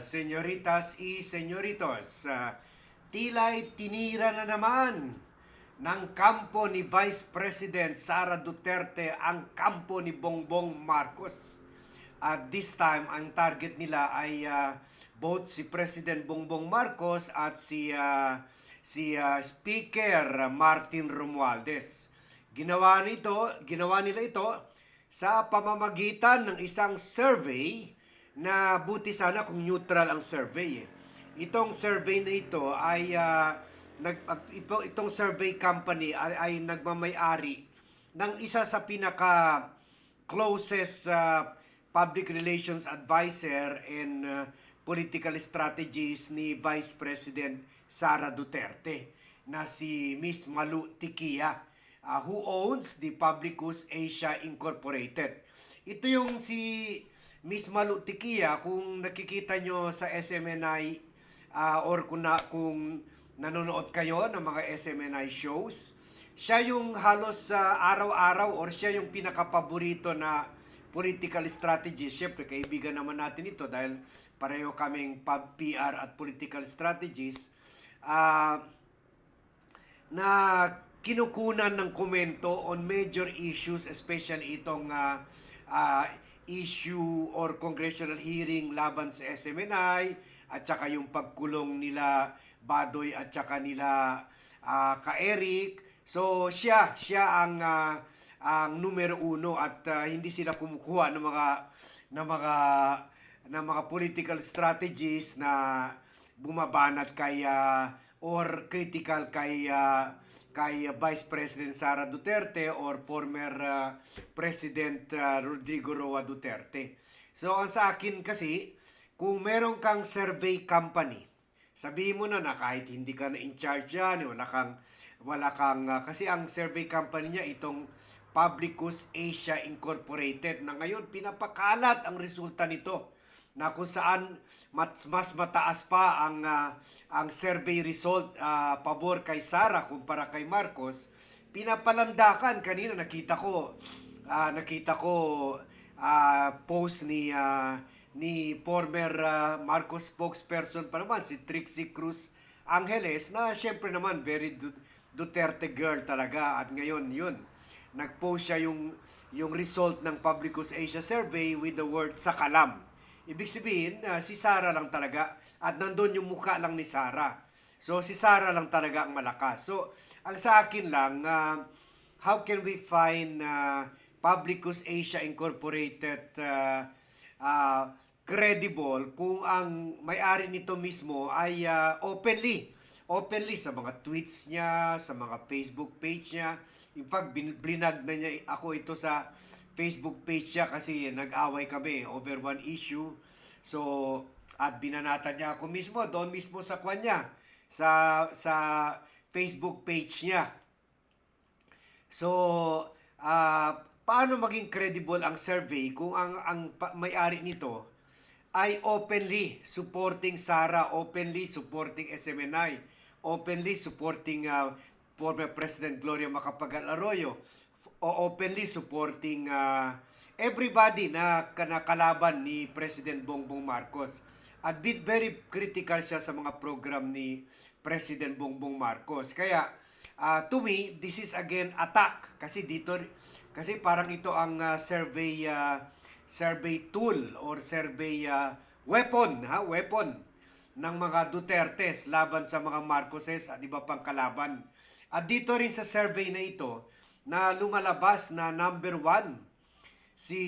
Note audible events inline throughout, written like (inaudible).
señoritas y señoritos. Ah, tila'y tinira na naman ng kampo ni Vice President Sara Duterte ang kampo ni Bongbong Marcos. At this time, ang target nila ay ah, both si President Bongbong Marcos at si ah, si ah, Speaker Martin Romualdez. Ginawa nito, ginawa nila ito sa pamamagitan ng isang survey na buti sana kung neutral ang survey. eh. Itong survey na ito ay ah, nag ito, itong survey company ay, ay nagmamay-ari ng isa sa pinaka closest ah, public relations advisor and ah, political strategies ni Vice President Sara Duterte na si Miss Malu Tikia uh, who owns the Publicus Asia Incorporated. Ito yung si Miss Malu Tikia kung nakikita nyo sa SMNI ah, or kung, na, kung nanonood kayo ng mga SMNI shows, siya yung halos sa araw-araw or siya yung pinakapaborito na political strategist. Siyempre, kaibigan naman natin ito dahil pareho kaming pub PR at political strategists. Ah, na kinukunan ng komento on major issues, especially itong ah, ah, issue or congressional hearing laban sa SMNI at saka yung pagkulong nila Badoy at saka nila ah, ka-Eric. So siya, siya ang ah, ang numero uno at ah, hindi sila kumukuha ng mga ng mga ng mga political strategies na bumabanat kay ah, or critical kay ah, kay Vice President Sara Duterte or former ah, President ah, Rodrigo Roa Duterte. So ang sa akin kasi kung meron kang survey company, sabihin mo na na kahit hindi ka na in charge yan, wala kang wala kang ah, kasi ang survey company niya itong Publicus Asia Incorporated na ngayon pinapakalat ang resulta nito na kung saan mas, mas mataas pa ang ah, ang survey result ah, pabor kay Sara kumpara kay Marcos pinapalandakan kanina nakita ko ah, nakita ko ah, post ni ah, ni former ah, Marcos spokesperson pa naman si Trixie Cruz Angeles na syempre naman very Du- Duterte girl talaga at ngayon yun nagpost siya yung yung result ng Publicus Asia survey with the word sakalam. Ibig sabihin, ah, si Sara lang talaga at nandun yung mukha lang ni Sara. So si Sara lang talaga ang malakas. So ang sa akin lang, ah, how can we find ah, Publicus Asia Incorporated ah, ah, credible kung ang may-ari nito mismo ay ah, openly openly sa mga tweets niya, sa mga Facebook page niya. In fact, blinag na niya ako ito sa Facebook page niya kasi nag-away kami over one issue. So, at binanatan niya ako mismo, doon mismo sa kwan niya, sa, sa Facebook page niya. So, ah paano maging credible ang survey kung ang ang may-ari nito ay openly supporting Sara, openly supporting SMNI, openly supporting ah, former President Gloria Macapagal Arroyo, o openly supporting ah, everybody na kanakalaban ni President Bongbong Marcos. At bit very critical siya sa mga program ni President Bongbong Marcos. Kaya ah, to me, this is again attack kasi dito kasi parang ito ang ah, survey ah, survey tool or survey ah, weapon, ha, weapon ng mga Dutertes laban sa mga Marcoses at iba pang kalaban. At dito rin sa survey na ito na lumalabas na number one si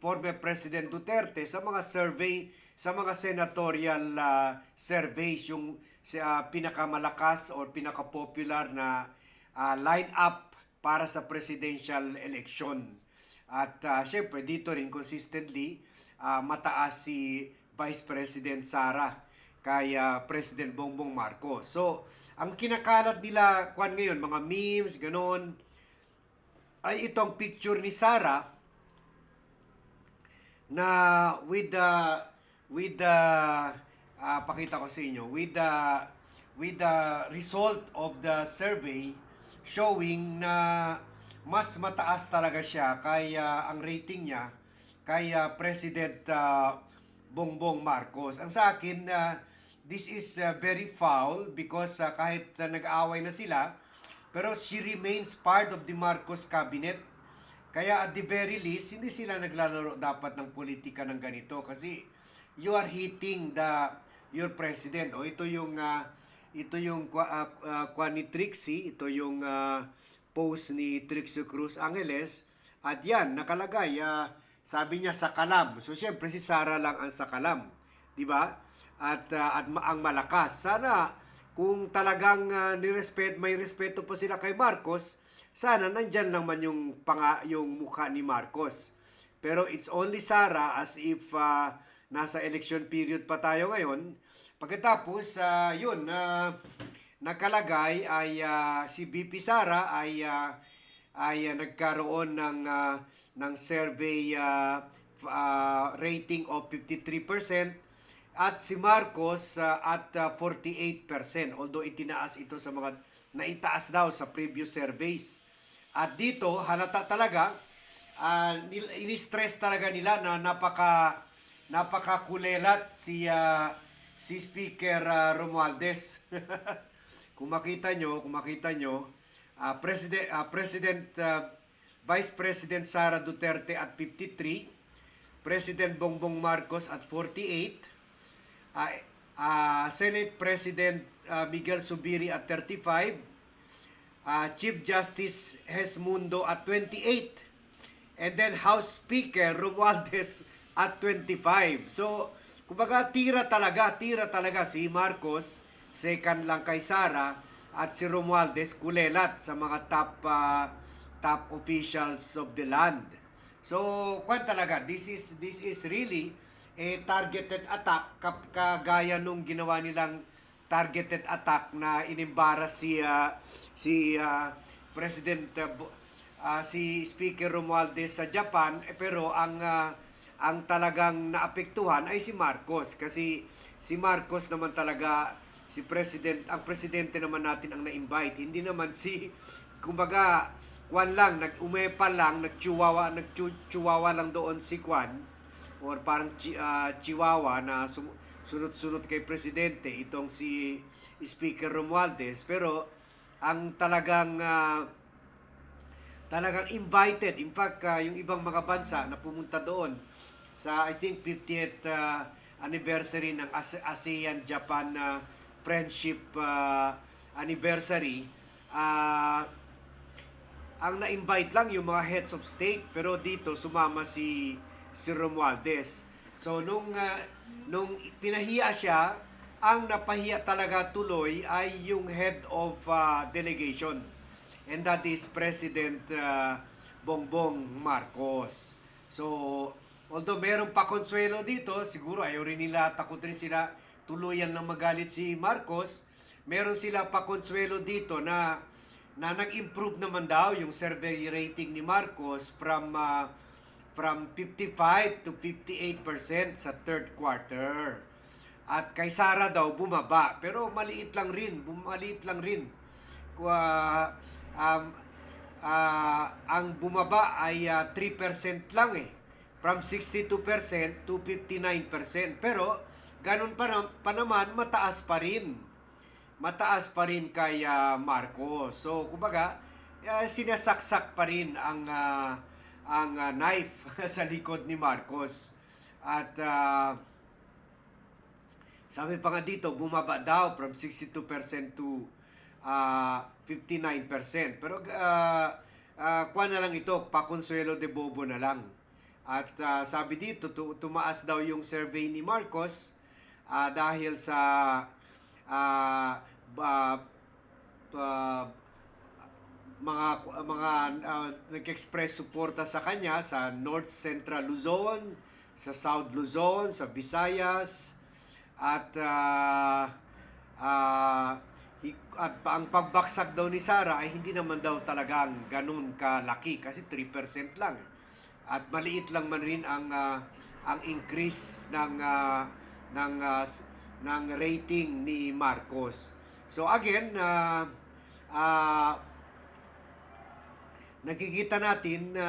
former President Duterte sa mga survey sa mga senatorial ah, surveys yung sa pinakamalakas or pinaka-popular na ah, line-up para sa presidential election. At ah, syempre dito rin consistently ah, mataas si Vice President Sara kay ah, President Bongbong Marcos. So, ang kinakalat nila kwan ngayon, mga memes, ganon, ay itong picture ni Sara na with the with the ah, pakita ko sa inyo with the with the result of the survey showing na mas mataas talaga siya kaya ang rating niya kay ah, President ah, Bongbong Marcos. Ang sa akin, uh, this is uh, very foul because uh, kahit uh, nag-aaway na sila, pero she remains part of the Marcos cabinet. Kaya at the very least, hindi sila naglalaro dapat ng politika ng ganito kasi you are hitting the your president. O ito yung uh, ito yung uh, uh, ni Trixie, ito yung uh, post ni Trixie Cruz Angeles. At yan, nakalagay, uh, sabi niya sa kalam. So syempre si Sara lang ang sa kalam, 'di ba? At uh, at ang malakas. Sana kung talagang uh, nirespet, may respeto pa sila kay Marcos, sana nandyan lang man yung panga, yung mukha ni Marcos. Pero it's only Sara as if uh, nasa election period pa tayo ngayon. Pagkatapos, uh, yun, na nakalagay ay ah, si BP Sara ay ah, ay ah, nagkaroon ng ah, ng survey ah, f- ah, rating of 53% at si Marcos ah, at ah, 48% although itinaas ito sa mga naitaas daw sa previous surveys. At dito halata talaga nil- ini-stress talaga nila na napaka napakakulelat si ah, si Speaker ah, Romualdez. (laughs) kung makita nyo, kung makita nyo, ah, President, ah, President ah, Vice President Sara Duterte at 53, President Bongbong Marcos at 48, ah, ah, Senate President ah, Miguel Subiri at 35, ah, Chief Justice Hesmundo at 28, and then House Speaker Romualdez at 25. So, kumbaga tira talaga, tira talaga si Marcos, second lang kay Sara, at si Romualdez kulelat sa mga top ah, top officials of the land. So, kwan talaga, this is this is really a targeted attack kap kagaya nung ginawa nilang targeted attack na inimbaras si ah, si ah, President Bo- ah, si Speaker Romualdez sa Japan. Eh, pero ang ah, ang talagang naapektuhan ay si Marcos. Kasi si Marcos naman talaga si president ang presidente naman natin ang na-invite. Hindi naman si kumbaga kwan lang nag-umepa lang nagchiwawa nagchiwawa lang doon si Kwan or parang chi, ah, chihuahua na sum- sunod-sunod kay presidente itong si Speaker Romualdez pero ang talagang ah, talagang invited. In fact, uh, yung ibang mga bansa na pumunta doon sa I think 50th uh, anniversary ng ASE- ASEAN-Japan uh, Friendship uh, Anniversary, uh, ang na-invite lang yung mga heads of state pero dito sumama si si Romualdez. So nung uh, nung pinahiya siya, ang napahiya talaga tuloy ay yung head of uh, delegation. And that is President uh, Bongbong Marcos. So, although meron pa konsuelo dito, siguro ayaw rin nila, takot rin sila tuluyan lang magalit si Marcos. Meron sila pa konsuelo dito na na nag-improve naman daw yung survey rating ni Marcos from uh, from 55 to 58% sa third quarter. At kay Sara daw bumaba, pero maliit lang rin, bumaliit lang rin. Kwa, um, ah, ang bumaba ay ah, 3% lang eh. From 62% to 59%. Pero ganun pa, nam- pa naman, mataas pa rin. Mataas pa rin kay ah, Marcos. So, kumbaga, ah, sinasaksak pa rin ang ah, ang ah, knife (laughs) sa likod ni Marcos. At ah, sabi pa nga dito, bumaba daw from 62% to ah, 59%. Pero uh, kuha na lang ito, pakonsuelo de bobo na lang. At ah, sabi dito, tu- tumaas daw yung survey ni Marcos ah, dahil sa ah, ba, ba- mga mga uh, nag-express suporta sa kanya sa North Central Luzon, sa South Luzon, sa Visayas at ah, hi- at ang pagbaksak daw ni Sara ay hindi naman daw talagang ganun kalaki kasi 3% lang. At maliit lang man rin ang ah, ang increase ng ah, ng s- ng rating ni Marcos. So again, ah ah, nakikita natin na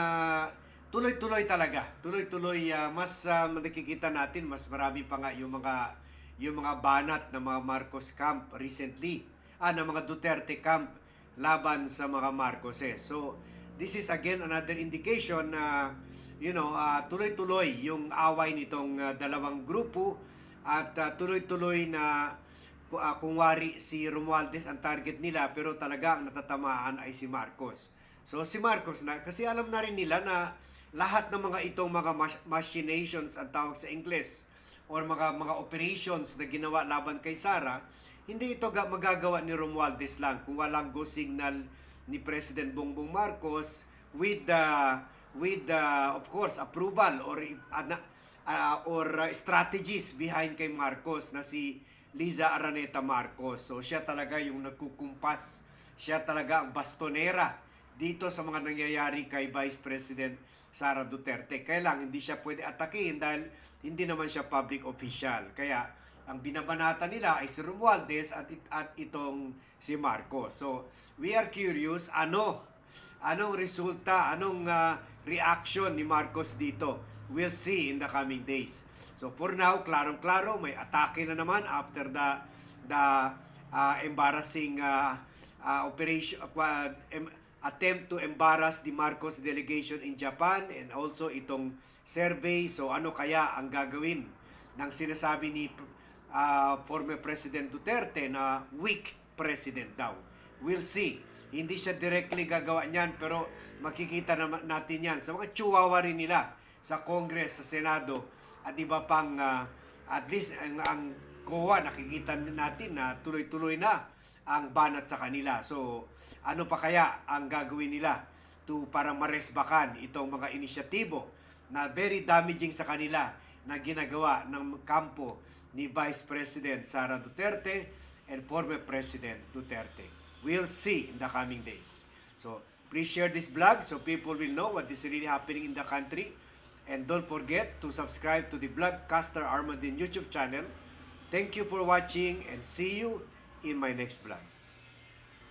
tuloy-tuloy talaga. Tuloy-tuloy ah, mas ah, nakikita natin mas marami pa nga yung mga yung mga banat ng mga Marcos camp recently. Ah, ng mga Duterte camp laban sa mga Marcoses. So, this is again another indication na you know, ah, tuloy-tuloy yung away nitong ah, dalawang grupo at ah, tuloy-tuloy na ah, kung wari si Romualdez ang target nila pero talaga ang natatamaan ay si Marcos. So si Marcos na kasi alam na rin nila na lahat ng mga itong mga mach- machinations ang tawag sa Ingles or mga mga operations na ginawa laban kay Sara, hindi ito ga- magagawa ni Romualdez lang kung walang go signal ni President Bongbong Marcos with the with the of course approval or uh, or uh, strategies behind kay Marcos na si Liza Araneta Marcos. So siya talaga yung nagkukumpas. Siya talaga ang bastonera dito sa mga nangyayari kay Vice President Sara Duterte. Kaya lang hindi siya pwede atakihin dahil hindi naman siya public official. Kaya ang binabanata nila ay si Romualdez at, at itong si Marcos. So we are curious ano Anong resulta, anong ah, reaction ni Marcos dito? We'll see in the coming days. So for now, klarong-klaro, may atake na naman after the the ah, embarrassing ah, ah, operation em- attempt to embarrass the Marcos delegation in Japan and also itong survey. So ano kaya ang gagawin ng sinasabi ni ah, former President Duterte na weak president daw? We'll see. Hindi siya directly gagawa niyan pero makikita naman natin yan sa mga chihuahua rin nila sa Congress, sa Senado at iba pang ah, at least ang, ang COA nakikita natin na tuloy-tuloy na ang banat sa kanila. So ano pa kaya ang gagawin nila to para maresbakan itong mga inisyatibo na very damaging sa kanila na ginagawa ng kampo ni Vice President Sara Duterte and former President Duterte. We'll see in the coming days. So, please share this vlog so people will know what is really happening in the country. And don't forget to subscribe to the Vlogcaster Armadin YouTube channel. Thank you for watching and see you in my next vlog.